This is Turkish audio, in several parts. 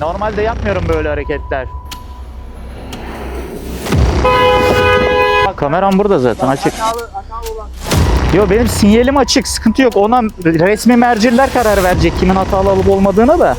Normalde yapmıyorum böyle hareketler. Kameram burada zaten açık. Hatalı, hatalı olan. Yo benim sinyalim açık sıkıntı yok. Ona resmi merciler karar verecek kimin hatalı olup olmadığına da.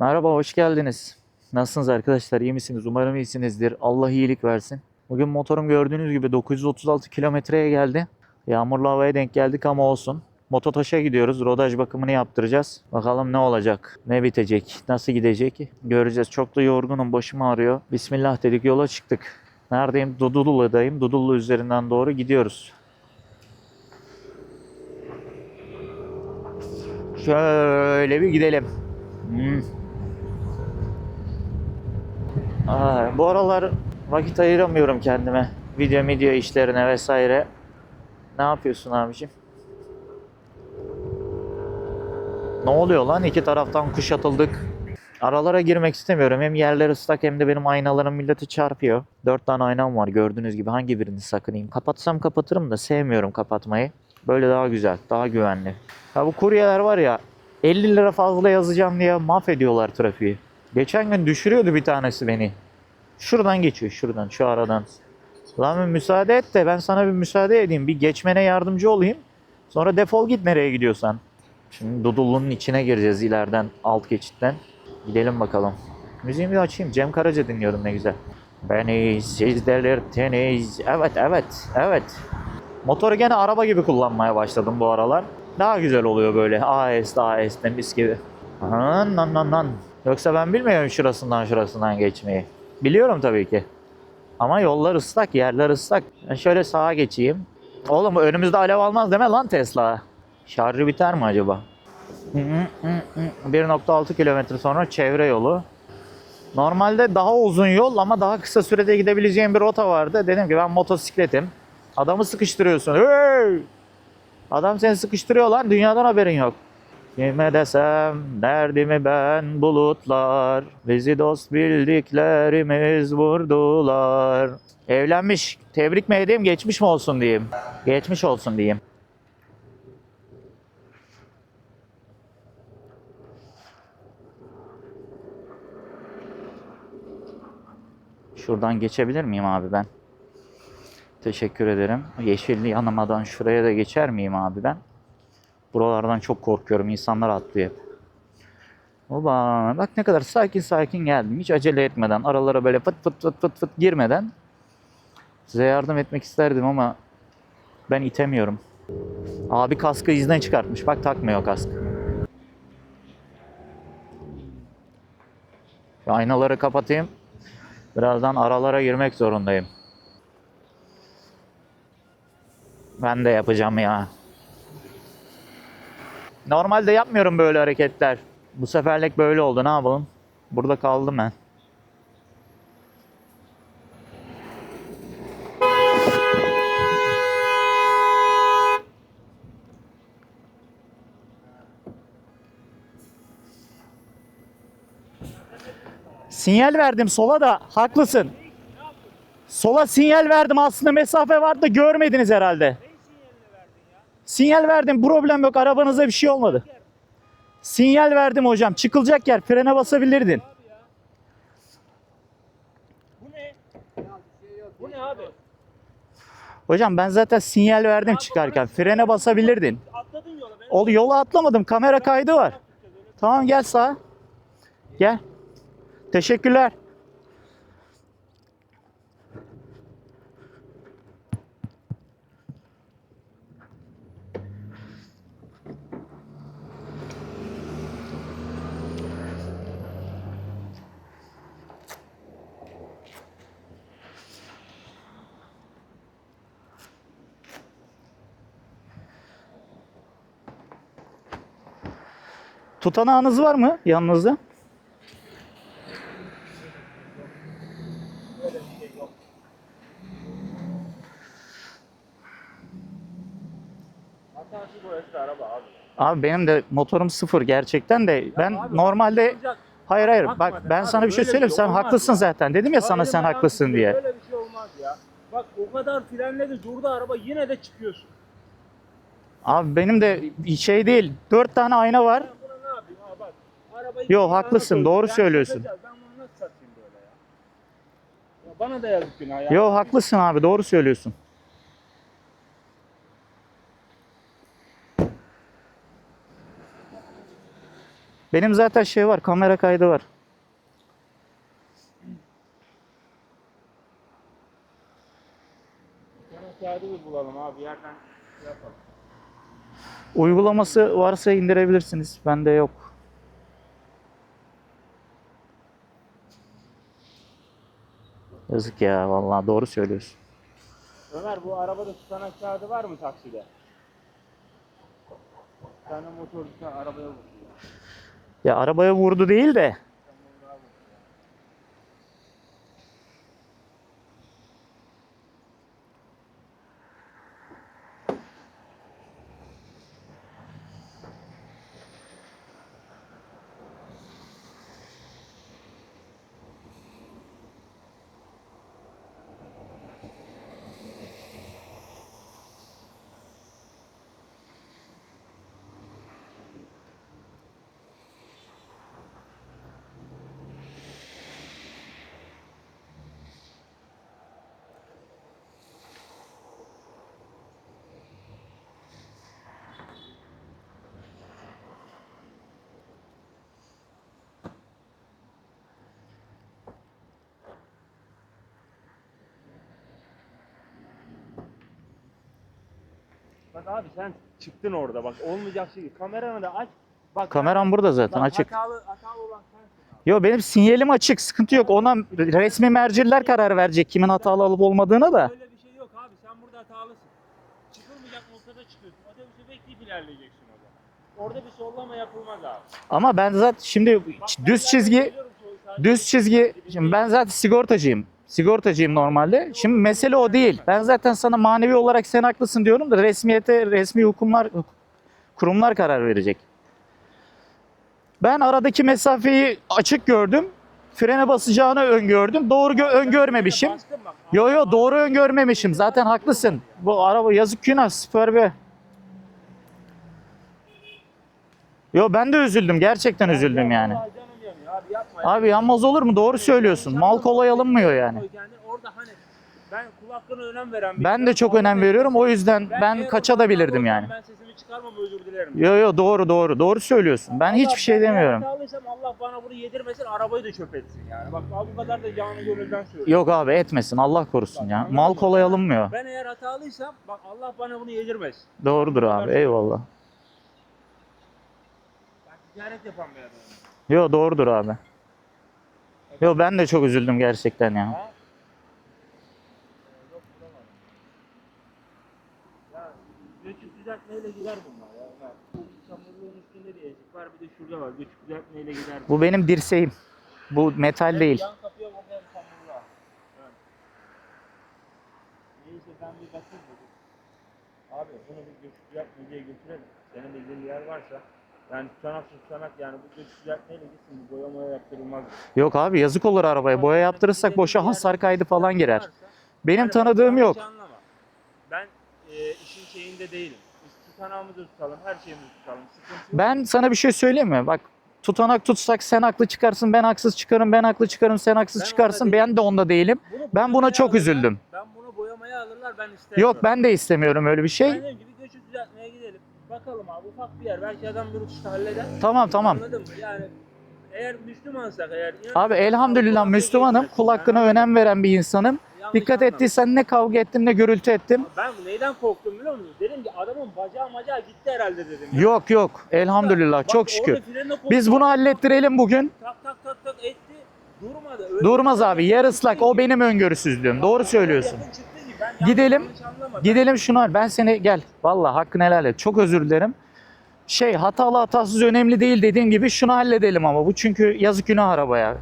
Merhaba hoş geldiniz. Nasılsınız arkadaşlar? İyi misiniz? Umarım iyisinizdir. Allah iyilik versin. Bugün motorum gördüğünüz gibi 936 kilometreye geldi. Yağmurlu havaya denk geldik ama olsun. Mototaş'a gidiyoruz. Rodaj bakımını yaptıracağız. Bakalım ne olacak? Ne bitecek? Nasıl gidecek? Göreceğiz. Çok da yorgunum. Başım ağrıyor. Bismillah dedik yola çıktık. Neredeyim? Dudullu'dayım. Dudullu üzerinden doğru gidiyoruz. Şöyle bir gidelim. Hmm. Aa, bu aralar vakit ayıramıyorum kendime. Video video işlerine vesaire. Ne yapıyorsun abiciğim? Ne oluyor lan? İki taraftan kuşatıldık. Aralara girmek istemiyorum. Hem yerler ıslak hem de benim aynalarım milleti çarpıyor. Dört tane aynam var gördüğünüz gibi. Hangi birini sakınayım? Kapatsam kapatırım da sevmiyorum kapatmayı. Böyle daha güzel, daha güvenli. Ya bu kuryeler var ya 50 lira fazla yazacağım diye mahvediyorlar trafiği. Geçen gün düşürüyordu bir tanesi beni. Şuradan geçiyor, şuradan, şu aradan. Lan bir müsaade et de ben sana bir müsaade edeyim. Bir geçmene yardımcı olayım. Sonra defol git nereye gidiyorsan. Şimdi Dudullu'nun içine gireceğiz ileriden alt geçitten. Gidelim bakalım. Müziğimi açayım. Cem Karaca dinliyorum ne güzel. Beni siz delirttiniz. Evet evet evet. Motoru gene araba gibi kullanmaya başladım bu aralar. Daha güzel oluyor böyle. Aheste aheste mis gibi. Anan nan nan nan. Yoksa ben bilmiyorum şurasından şurasından geçmeyi. Biliyorum tabii ki. Ama yollar ıslak, yerler ıslak. Ben şöyle sağa geçeyim. Oğlum önümüzde alev almaz deme lan Tesla. Şarjı biter mi acaba? 1.6 kilometre sonra çevre yolu. Normalde daha uzun yol ama daha kısa sürede gidebileceğim bir rota vardı. Dedim ki ben motosikletim. Adamı sıkıştırıyorsun. Hey! Adam seni sıkıştırıyor lan. Dünyadan haberin yok. Kime desem derdimi ben bulutlar. Bizi dost bildiklerimiz vurdular. Evlenmiş. Tebrik mi edeyim geçmiş mi olsun diyeyim. Geçmiş olsun diyeyim. Şuradan geçebilir miyim abi ben? Teşekkür ederim. Yeşilli yanımadan şuraya da geçer miyim abi ben? Buralardan çok korkuyorum. İnsanlar atlıyor hep. Oba, bak ne kadar sakin sakin geldim. Hiç acele etmeden, aralara böyle fıt fıt fıt fıt fıt girmeden size yardım etmek isterdim ama ben itemiyorum. Abi kaskı izden çıkartmış. Bak takmıyor kaskı. Şu aynaları kapatayım. Birazdan aralara girmek zorundayım. Ben de yapacağım ya. Normalde yapmıyorum böyle hareketler. Bu seferlik böyle oldu. Ne yapalım? Burada kaldım ben. Sinyal verdim sola da haklısın. Sola sinyal verdim aslında mesafe vardı da görmediniz herhalde. Sinyal verdim problem yok arabanıza bir şey olmadı. Sinyal verdim hocam çıkılacak yer frene basabilirdin. Bu ne? Bu ne abi? Hocam ben zaten sinyal verdim çıkarken frene basabilirdin. Atladın yola. Ben O yola atlamadım kamera kaydı var. Tamam gel sağa. Gel. Teşekkürler. Tutanağınız var mı yanınızda? abi. Abi benim de motorum sıfır gerçekten de ben abi, normalde Sıcak. hayır hayır Bakma bak ben abi, sana bir şey böyle bir söyleyeyim şey sen haklısın ya. zaten dedim ya sana Hayır, sen haklısın abi, diye. Böyle bir şey olmaz ya. Bak o kadar frenledi durdu araba yine de çıkıyorsun. Abi benim de şey değil. Dört tane ayna var. Ben buna ne yapayım ha bak. Arabayı Yo, haklısın, doğru Yani söylüyorsun. Ben bunu nasıl satayım böyle ya? ya bana da yazık günah ya. Yo haklısın abi doğru söylüyorsun. Benim zaten şey var kamera kaydı var. Sana kağıdı bir bulalım abi bir yerden şey yapalım. Uygulaması varsa indirebilirsiniz. Bende yok. Yazık ya vallahi doğru söylüyorsun. Ömer bu arabada tutanak kağıdı var mı takside? Bir tane motorcu arabaya vurdu ya. Ya arabaya vurdu değil de Bak abi sen çıktın orada bak olmayacak şey. Kameranı da aç. Bak kameram burada zaten bak, açık. Hatalı, hatalı olan sensin. Yo benim sinyalim açık sıkıntı yok. Ona resmi merciler karar verecek kimin hatalı alıp olmadığına da. Öyle bir şey yok abi sen burada hatalısın. Çıkılmayacak noktada çıkıyorsun. Otobüsü bekleyip ilerleyeceksin o zaman. Orada bir sollama yapılmaz abi. Ama ben zaten şimdi Bak, düz çizgi düz çizgi şimdi ben zaten sigortacıyım. Sigortacıyım normalde. Şimdi mesele o değil. Ben zaten sana manevi olarak sen haklısın diyorum da resmiyete resmi hukumlar kurumlar karar verecek. Ben aradaki mesafeyi açık gördüm. Frene basacağını öngördüm. Doğru gö- öngörmemişim. Yo yo doğru öngörmemişim. Zaten haklısın. Bu araba yazık günah süper be. Yo ben de üzüldüm. Gerçekten üzüldüm yani. Abi yanmaz olur mu? Doğru söylüyorsun. Mal kolay alınmıyor yani. Yani orada hani ben kul hakkına önem veren bir Ben de çok önem veriyorum. O yüzden ben eğer kaçabilirdim orada yani. Ben sesimi çıkarmam özür dilerim. Yo yo doğru doğru. Doğru söylüyorsun. Ben hiçbir şey demiyorum. hatalıysam Allah bana bunu yedirmesin arabayı da çöp etsin yani. Bak bu kadar da canı gönülden söylüyorum. Yok abi etmesin. Allah korusun ya. Mal kolay alınmıyor. Ben eğer hatalıysam bak Allah bana bunu yedirmesin. Doğrudur abi. Eyvallah. Ben ticaret yapan bir adamım. Yo doğrudur abi. Yo ben de çok üzüldüm gerçekten ya. Ha? Yok bulamadım. Ya göçük düzeltmeyle gider bunlar ya. Bak, Bu çamurluğun üstünde bir ezik var bir de şurada var. Göçük düzeltmeyle gider. Bu benim dirseğim. Bu metal değil. Yan kapıya bakıyorum çamurluğa. Evet. Neyse ben bir bakayım dedim. Abi bunu bir göçük düzeltmeciye götürelim. Senin bildiğin bir yer varsa yani tutanak tutanak yani bu düzeltmeyle gitsin bu boyamaya yaptırılmaz. Yok abi yazık olur arabaya. Boya yaptırırsak boşa hasar kaydı falan girer. Benim tanıdığım yok. Ben e, işin şeyinde değilim. Biz tutanağımızı tutalım, her şeyimizi tutalım. Sıkıntı. Ben sana bir şey söyleyeyim mi? Bak tutanak tutsak sen haklı çıkarsın, ben haksız çıkarım, ben haklı çıkarım, sen haksız Ben çıkarsın. Ben de onda değilim. Bunu ben buna çok alırlar, üzüldüm. Ben bunu boyamaya alırlar, ben istemiyorum. Yok ben de istemiyorum öyle bir Ben şey. ki bir göçü düzeltmeye gidelim. Bakalım abi ufak bir yer. Belki adam bir uçuşta halleder. Tamam tamam. Anladın mı? Yani eğer Müslümansak eğer... inan- Abi elhamdülillah Müslümanım. Kul hakkına önem veren bir insanım. Yanlış Dikkat anlama. ettiysen ne kavga ettim ne gürültü ettim. Ben neyden korktum biliyor musun? Dedim ki adamın bacağı macağı gitti herhalde dedim. ya. Yok yok elhamdülillah Bak çok şükür. Biz bunu hallettirelim bugün. Tak tak tak tak etti. Durmadı. Öyle Durmaz abi yer ıslak o benim öngörüsüzlüğüm. Doğru söylüyorsun. Gidelim. Gidelim şuna ben seni gel. Vallahi hakkını helal et. Çok özür dilerim. Şey hatalı hatasız önemli değil dediğim gibi şunu halledelim ama bu çünkü yazık günah arabaya. Yani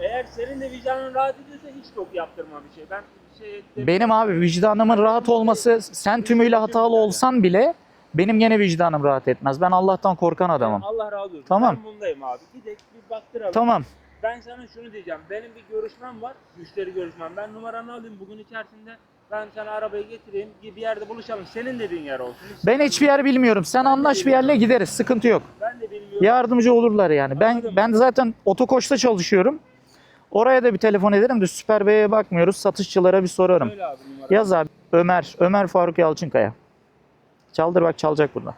eğer senin de vicdanın rahat ediyorsa hiç çok yaptırma bir şey. Ben şey Benim abi vicdanımın rahat olması sen tümüyle hatalı olsan bile benim gene vicdanım rahat etmez. Ben Allah'tan korkan adamım. Allah razı olsun. Tamam. Ben bundayım abi. Gidelim bir baktıralım. Tamam. Ben sana şunu diyeceğim. Benim bir görüşmem var. Müşteri görüşmem. Ben numaranı alayım. Bugün içerisinde Ben sana arabayı getireyim. Bir yerde buluşalım. Senin dediğin yer olsun. Hiç Ben hiçbir yer bilmiyorum. Sen anlaş bir yerle gideriz. Sıkıntı yok. Ben de bilmiyorum. Yardımcı olurlar yani. Ben Anladım. ben zaten otokoçta çalışıyorum. Oraya da bir telefon ederim de Süper Bey'e bakmıyoruz. Satışçılara bir sorarım. Söyle abi numara. Yaz abi. Ömer. Ömer Faruk Yalçınkaya. Çaldır bak çalacak burada.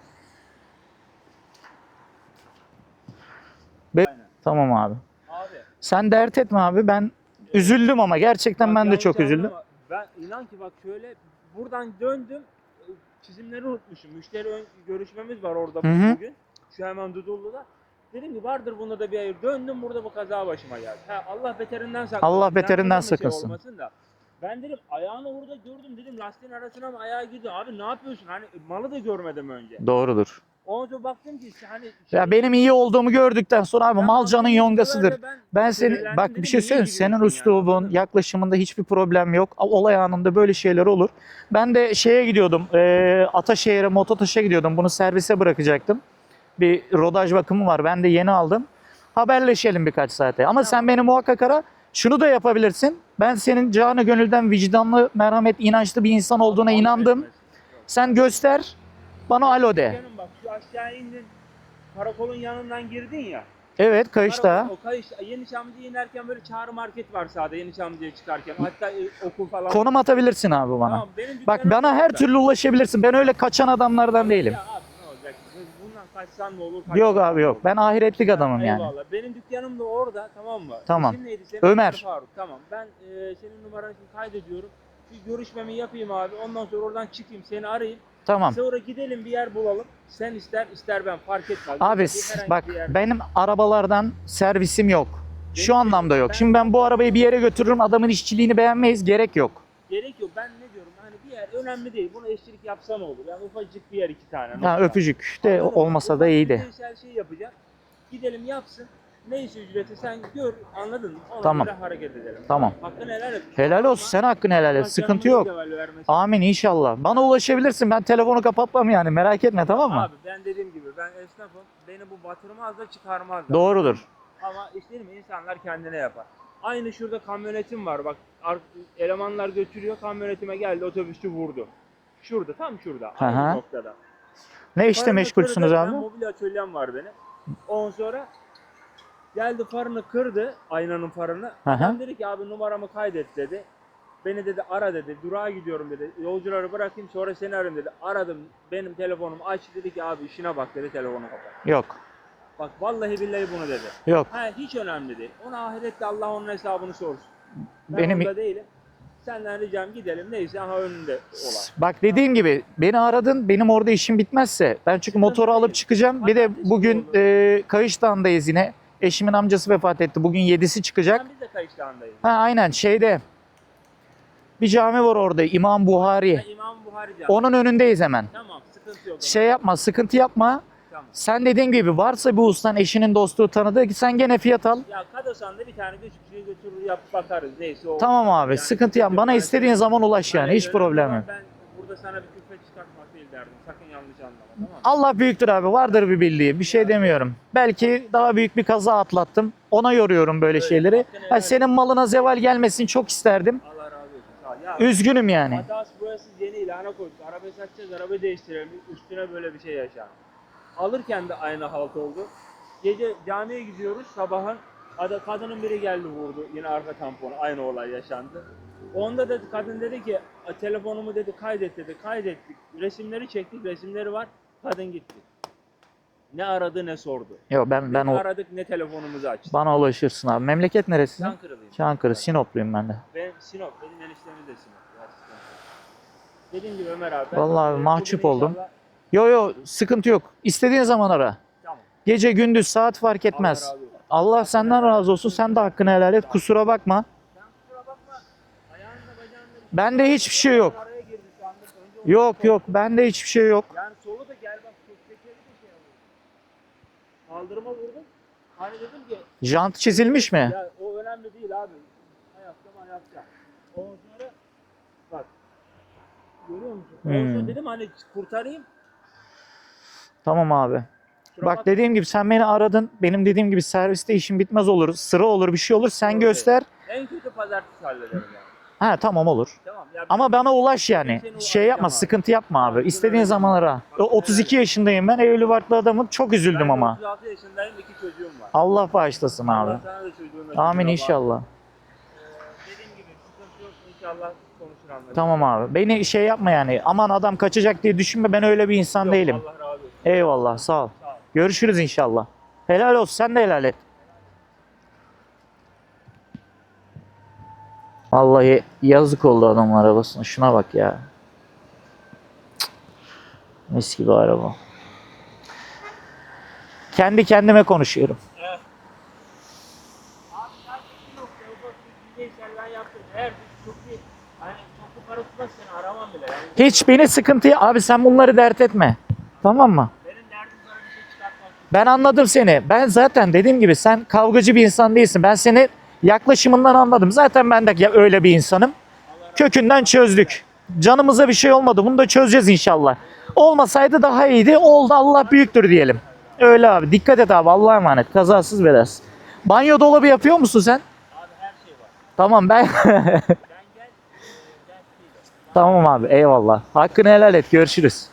Be- Aynen. tamam abi. Abi. Sen dert etme abi. Ben üzüldüm ama gerçekten bak ben de yanlış çok üzüldüm. anlama. Ben inan ki bak şöyle buradan döndüm. e, Çizimleri unutmuşum. Müşteri ön, görüşmemiz var orada Hı hı. bugün. Şu hemen Dudullu'da. Dedim ki vardır bunda da bir hayır. Döndüm burada bu kaza başıma geldi. Ha, Allah beterinden saklasın. Allah beterinden şey saklasın. olmasın da. Ben dedim ayağını orada gördüm dedim lastiğin arasına mı ayağı girdi. Abi ne yapıyorsun? Hani malı da görmedim önce. Doğrudur. Ondan sonra baktım ki hani Ya benim iyi olduğumu gördükten sonra abi malcanın yongasıdır. ben Ben seni bak bir şey söyleyeyim. Senin yani? üslubun, mı? yaklaşımında hiçbir problem yok. Olay anında böyle şeyler olur. Ben de şeye gidiyordum. E, Ataşehir'e, Mototaş'a gidiyordum. Bunu servise bırakacaktım. Bir rodaj bakımı var. Ben de yeni aldım. Haberleşelim birkaç saate. Ama sen beni muhakkak ara. Şunu da yapabilirsin. Ben senin canı gönülden vicdanlı, merhamet, inançlı bir insan olduğuna inandım. Sen göster. Bana alo de. Aşağı indin. Karakolun yanından girdin ya. Evet kayışta. O kayış, Yeni Çamlıca'ya inerken böyle çağrı market var sağda Yeni Çamlıca'ya çıkarken. Hatta e, okul falan. Konum atabilirsin abi bana. Tamam, benim Bak bana her orada. türlü ulaşabilirsin. Ben öyle kaçan adamlardan değilim. Ya abi ne olacak? Bundan kaçsan ne olur? Yok abi yok. olur? Ben ahiretlik adamım yani. Eyvallah. Benim dükkanım da orada tamam mı? Tamam. İsim neydi senin? Ömer. Faruk tamam. Ben e, senin numaranı kaydediyorum. Bir görüşmemi yapayım abi. Ondan sonra oradan çıkayım seni arayayım. Tamam. Sonra gidelim bir yer bulalım. Sen ister ister ben fark etmez. Abi herhangi bak bir yer- benim arabalardan servisim yok. Şu Benim- anlamda yok. ben- Şimdi ben bu arabayı bir yere götürürüm adamın işçiliğini beğenmeyiz gerek yok. Gerek yok. Ben ne diyorum? Hani bir yer önemli değil. Buna eşlik yapsa ne olur? Yani ufacık bir yer iki tane. Ha, nokta. öpücük de Anladın mı? olmasa da Ufak iyiydi. bir Cinsel şey yapacak. Gidelim yapsın. Neyse ücreti sen gör anladın mı? Ona Tamam. göre hareket edelim. Tamam. Hakkını helal et. Helal olsun sen hakkını helal et. Sıkıntı yok. Amin inşallah. Bana ulaşabilirsin. Ben telefonu kapatmam yani. Merak etme tamam mı? Abi ben dediğim gibi ben esnafım. Beni bu batırmaz da çıkarmaz da. Doğrudur. Ama işte değil mi insanlar kendine yapar. Aynı şurada kamyonetim var bak ar- elemanlar götürüyor kamyonetime geldi otobüsçü vurdu. Şurada tam şurada aynı Aha. noktada. Ne işte Farını meşgulsünüz abi? Mobilya atölyem var benim. Ondan sonra geldi farını kırdı aynanın farını. Adam dedi ki abi numaramı kaydet dedi. Beni dedi ara dedi. Durağa gidiyorum dedi. Yolcuları bırakayım sonra seni ararım dedi. Aradım. Benim telefonumu aç dedi ki abi işine bak dedi telefonu kapat. Yok. Bak vallahi billahi bunu dedi. Yok. Ha hiç önemli değil. Ona ahirette Allah onun hesabını sorsun. Ben Benim onda değilim. Senden ricam gidelim neyse aha önünde olay. Bak dediğim gibi beni aradın benim orada işim bitmezse ben çünkü motoru alıp çıkacağım. Bir de bugün e, Kayışdağ'ındayız yine. Eşimin amcası vefat etti. Bugün 7'si çıkacak. Biz de Kayıştağ'ındayız. Ha aynen şeyde bir cami var orada İmam Buhari. Ben İmam Buhari Camii. Onun önündeyiz hemen. Tamam sıkıntı yok. Şey yapma sıkıntı yapma. Tamam. Sen dediğin gibi varsa bir ustan eşinin dostluğu tanıdığı ki sen gene fiyat al. Ya Kadosan'da bir tane küçük şey götürür yap bakarız neyse o. Tamam abi sıkıntı yapma. Bana istediğin zaman ulaş yani hiç öyle problem yok. Ben burada sana bir küfre çıkartmak değil derdim. Sakın yanlış anlama tamam mı? Allah büyüktür abi vardır bir bildiği bir şey demiyorum. Belki daha büyük bir kaza atlattım. Ona yoruyorum böyle Öyle, şeyleri. hakkını Ha, helal senin malına zeval gelmesin çok isterdim. Allah razı olsun. Sağ ol. Ya, Üzgünüm yani. Hatası boyasız yeni ilana koyduk. Arabayı satacağız, arabayı değiştirelim. Üstüne böyle bir şey yaşar. Alırken de aynı halt oldu. Gece camiye gidiyoruz sabahın. Ada, kadının biri geldi vurdu. Yine arka tamponu. Aynı olay yaşandı. Onda da kadın dedi ki "A, telefonumu dedi kaydet dedi. Kaydettik. Resimleri çektik. Resimleri var. Kadın gitti. Ne aradı ne sordu. Yok ben ben ne o aradık ne telefonumuzu açtı. bana ulaşırsın abi. Memleket neresi? Çankırılıyım. Çankırı, Sinopluyum ben de. Ben Sinop, benim eniştemiz de Sinop. Dediğim gibi Ömer abi. Vallahi e, mahcup oldum. inşallah- Yo yo sıkıntı yok. İstediğin zaman ara. Tamam. Gece gündüz saat fark etmez. Allah senden razı olsun. Sen de hakkını helal et. Kusura bakma. Sen kusura bakma. Ayağında bacağında bir Bende hiçbir şey yok. Yok yok bende hiçbir şey yok. Yani solu da gel bak çok tekeri de şey alıyor. Kaldırıma vurdum. Hani dedim ki Jant çizilmiş mi? ya o önemli değil abi. Ayakta ayakta. Sonra bak. Görüyor musun? Hmm. dedim hani kurtarayım. Tamam abi. Kusura Bak bakma. dediğim gibi sen beni aradın. Benim dediğim gibi serviste işim bitmez olur. Sıra olur bir şey olur. Sen Doğru. göster. En kötü pazartesi hallederim yani. Ha tamam olur. Tamam. Ya Ama bana ulaş yani. Şey yapma, abi. sıkıntı yapma abi. İstediğin zaman ara. O 32 yaşındayım ben. Evli barklı adamım. Çok üzüldüm ben ama. 36 yaşındayım. iki çocuğum var. Allah bağışlasın abi. Allah sana da çocuğuna Amin inşallah. bağışlasın. Dediğim gibi sıkıntı yok. İnşallah konuşur anlaşılır. Tamam abi. Beni şey yapma yani. Aman adam kaçacak diye düşünme. Ben öyle bir insan Yok, değilim. Allah razı olsun. Eyvallah. Sağ ol. Sağ ol. Görüşürüz inşallah. Helal olsun. Sen de helal et. Vallahi yazık oldu adamın arabasına. Şuna bak ya. Mis gibi araba. Kendi kendime konuşuyorum. Evet. Hiç beni sıkıntıya... Abi sen bunları dert etme. Tamam mı? Ben anladım seni. Ben zaten dediğim gibi sen kavgacı bir insan değilsin. Ben seni yaklaşımından anladım. Zaten ben de öyle bir insanım. Kökünden çözdük. Canımıza bir şey olmadı. Bunu da çözeceğiz inşallah. Olmasaydı daha iyiydi. Oldu Allah büyüktür diyelim. Öyle abi. Dikkat et abi. Allah'a emanet. Kazasız belasız. Banyo dolabı yapıyor musun sen? Abi her şey var. Tamam ben... Tamam abi. Eyvallah. Hakkını helal et. Görüşürüz.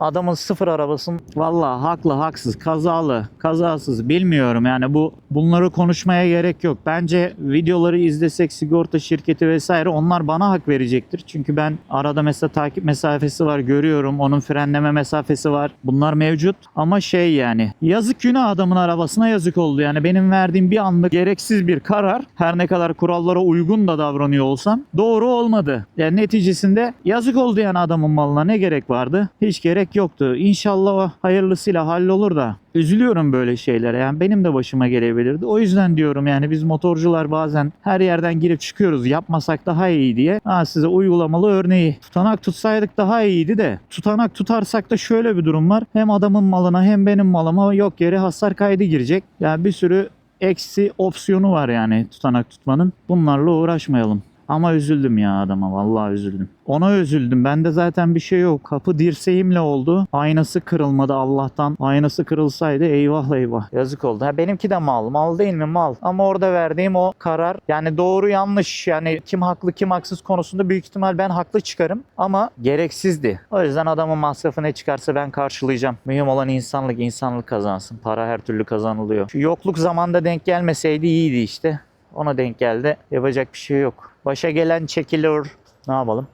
Adamın sıfır arabasın valla haklı haksız kazalı kazasız bilmiyorum yani bu bunları konuşmaya gerek yok. Bence videoları izlesek sigorta şirketi vesaire onlar bana hak verecektir. Çünkü ben arada mesela takip mesafesi var görüyorum onun frenleme mesafesi var bunlar mevcut ama şey yani yazık günah adamın arabasına yazık oldu yani benim verdiğim bir anlık gereksiz bir karar her ne kadar kurallara uygun da davranıyor olsam doğru olmadı. Yani neticesinde yazık oldu yani adamın malına ne gerek vardı? Hiç gerek yoktu. İnşallah hayırlısıyla hallolur da. Üzülüyorum böyle şeylere. Yani benim de başıma gelebilirdi. O yüzden diyorum yani biz motorcular bazen her yerden girip çıkıyoruz. Yapmasak daha iyi diye. Ha size uygulamalı örneği. Tutanak tutsaydık daha iyiydi de. Tutanak tutarsak da şöyle bir durum var. Hem adamın malına hem benim malıma yok yere hasar kaydı girecek. Yani bir sürü eksi opsiyonu var yani tutanak tutmanın. Bunlarla uğraşmayalım. Ama üzüldüm ya adama vallahi üzüldüm. Ona üzüldüm. Bende zaten bir şey yok. Kapı dirseğimle oldu. Aynası kırılmadı Allah'tan. Aynası kırılsaydı eyvah eyvah. Yazık oldu. Ha, benimki de mal. Mal değil mi? Mal. Ama orada verdiğim o karar yani doğru yanlış yani kim haklı kim haksız konusunda büyük ihtimal ben haklı çıkarım. Ama gereksizdi. O yüzden adamın masrafı ne çıkarsa ben karşılayacağım. Mühim olan insanlık. insanlık kazansın. Para her türlü kazanılıyor. Şu yokluk zamanda denk gelmeseydi iyiydi işte. Ona denk geldi. Yapacak bir şey yok. Başa gelen çekilir. Ne yapalım?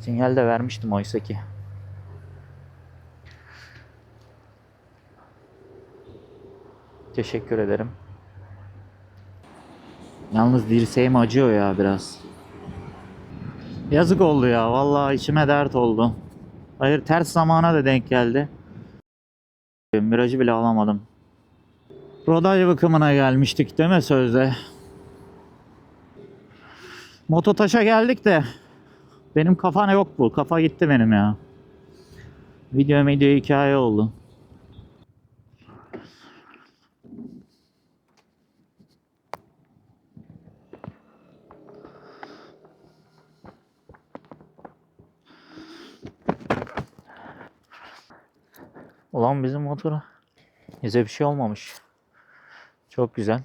Sinyal de vermiştim oysa ki. Teşekkür ederim. Yalnız dirseğim acıyor ya biraz. Yazık oldu ya. Vallahi içime dert oldu. Hayır ters zamana da denk geldi. Miracı bile alamadım. Rodaj bakımına gelmiştik değil mi sözde? Mototaş'a geldik de benim kafana yok bu. Kafa gitti benim ya. Video video hikaye oldu. Ulan bizim motora bize bir şey olmamış. Çok güzel.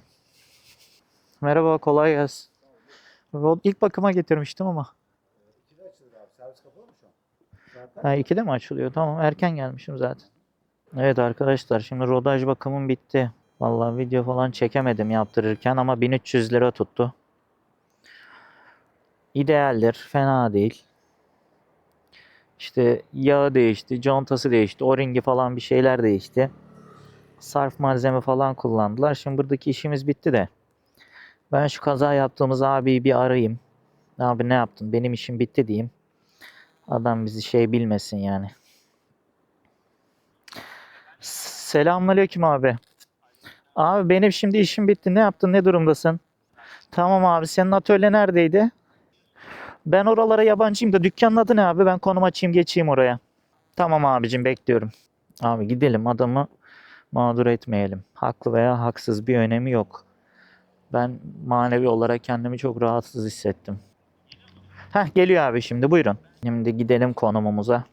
Merhaba kolay gelsin. İlk bakıma getirmiştim ama. Ha, ikide mi açılıyor? Tamam erken gelmişim zaten. Evet arkadaşlar şimdi rodaj bakımım bitti. Vallahi video falan çekemedim yaptırırken ama 1300 lira tuttu. İdealdir, fena değil. İşte yağı değişti, contası değişti, o-ringi falan bir şeyler değişti. Sarf malzeme falan kullandılar. Şimdi buradaki işimiz bitti de. Ben şu kaza yaptığımız abiyi bir arayayım. Abi ne yaptın? Benim işim bitti diyeyim. Adam bizi şey bilmesin yani. Selamünaleyküm abi. Abi benim şimdi işim bitti. Ne yaptın? Ne durumdasın? Tamam abi. Senin atölye neredeydi? Ben oralara yabancıyım da dükkanın adı ne abi? Ben konum açayım geçeyim oraya. Tamam abicim bekliyorum. Abi gidelim adamı mağdur etmeyelim. Haklı veya haksız bir önemi yok. Ben manevi olarak kendimi çok rahatsız hissettim. Heh geliyor abi şimdi buyurun. Şimdi gidelim konumumuza.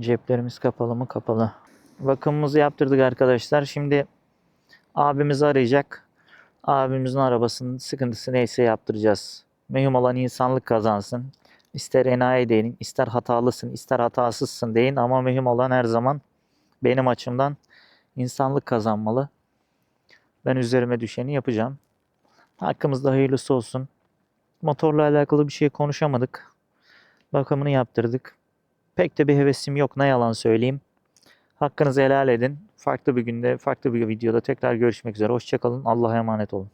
Ceplerimiz kapalı mı? Kapalı. Bakımımızı yaptırdık arkadaşlar. Şimdi abimizi arayacak. Abimizin arabasının sıkıntısı neyse yaptıracağız. Mühim olan insanlık kazansın. İster enayi deyin, ister hatalısın, ister hatasızsın deyin ama mühim olan her zaman benim açımdan insanlık kazanmalı. Ben üzerime düşeni yapacağım. Hakkımızda hayırlısı olsun. Motorla alakalı bir şey konuşamadık. Bakımını yaptırdık. Pek de bir hevesim yok ne yalan söyleyeyim. Hakkınızı helal edin. Farklı bir günde, farklı bir videoda tekrar görüşmek üzere. Hoşçakalın. Allah'a emanet olun.